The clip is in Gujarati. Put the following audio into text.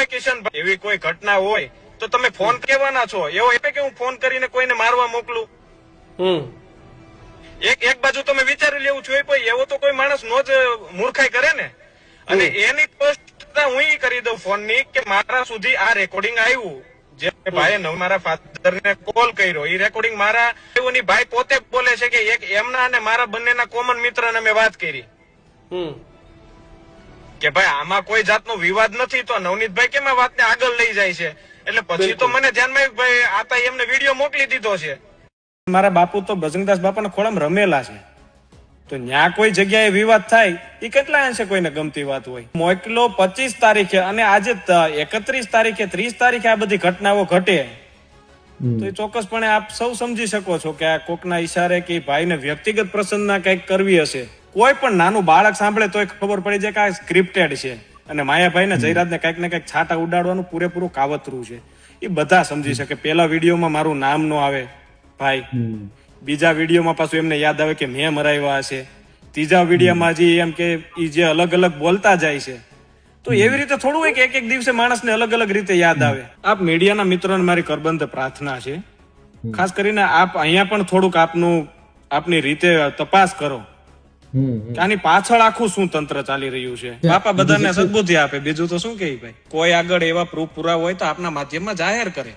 હોય કિશન એવી કોઈ ઘટના હોય તો તમે ફોન કેવાના છો? એવો એ કે હું ફોન કરીને કોઈને મારવા મોકલું? હમ. એક એક બાજુ તમે વિચારી લેવું છું ભાઈ એવો તો કોઈ માણસ નો જ મૂર્ખાઈ કરે ને. અને એની પોસ્ટ હું કરી દઉં ફોનની કે મારા સુધી આ રેકોર્ડિંગ આવ્યું. જે ભાઈ નવ મારા ફાધર ને કોલ કર્યો. એ રેકોર્ડિંગ મારા ભાઈ પોતે બોલે છે કે એક એમના અને મારા બંનેના કોમન મિત્ર ને મેં વાત કરી. હમ. કે ભાઈ આમાં કોઈ જાતનો વિવાદ નથી તો નવનીતભાઈ કેમ આ વાતને આગળ લઈ જાય છે? એટલે પછી તો મને ધ્યાનમાં આવ્યું ભાઈ આતા એમને વીડિયો મોકલી દીધો છે. મારા બાપુ તો બજરંગદાસ બાપાના ખોળામાં રમેલા છે. તો ન્યા કોઈ જગ્યાએ વિવાદ થાય એ કેટલા અંશે કોઈને ગમતી વાત હોય? મોકલો પચીસ તારીખે અને આજે એકત્રીસ તારીખે ત્રીસ તારીખે આ બધી ઘટનાઓ ઘટે. તો એ ચોક્કસપણે આપ સૌ સમજી શકો છો કે આ કોકના ઈશારે કે ભાઈને વ્યક્તિગત પ્રસંગના કંઈક કરવી હશે. કોઈ પણ નાનું બાળક સાંભળે તો ખબર પડી જાય કે આ સ્ક્રિપ્ટેડ છે. અને માયાભાઈ ને જયરાજને કંઈક ને કંઈક છાટા ઉડાડવાનું પૂરેપૂરું કાવતરું છે. એ બધા સમજી શકે. પેલા વિડીયોમાં મારું નામ નો આવે. ભાઈ બીજા વિડીયોમાં પાછું એમને યાદ આવે કે મેં મરાવ્યા હશે. ત્રીજા વિડીયોમાં જે એમ કે એ જે અલગ અલગ બોલતા જાય છે. તો એવી રીતે થોડું હોય કે એક એક દિવસે માણસને અલગ અલગ રીતે યાદ આવે. આપ મીડિયાના મિત્રોને મારી કરબંધ પ્રાર્થના છે. ખાસ કરીને આપ અહીંયા પણ થોડુંક આપનું આપની રીતે તપાસ કરો. આની પાછળ આખું શું તંત્ર ચાલી રહ્યું છે? બાપા બધાને સદબુદ્ધિ આપે. બીજું તો શું કે ભાઈ? કોઈ આગળ એવા પ્રૂફ પુરાવા હોય તો આપના માધ્યમમાં જાહેર કરે.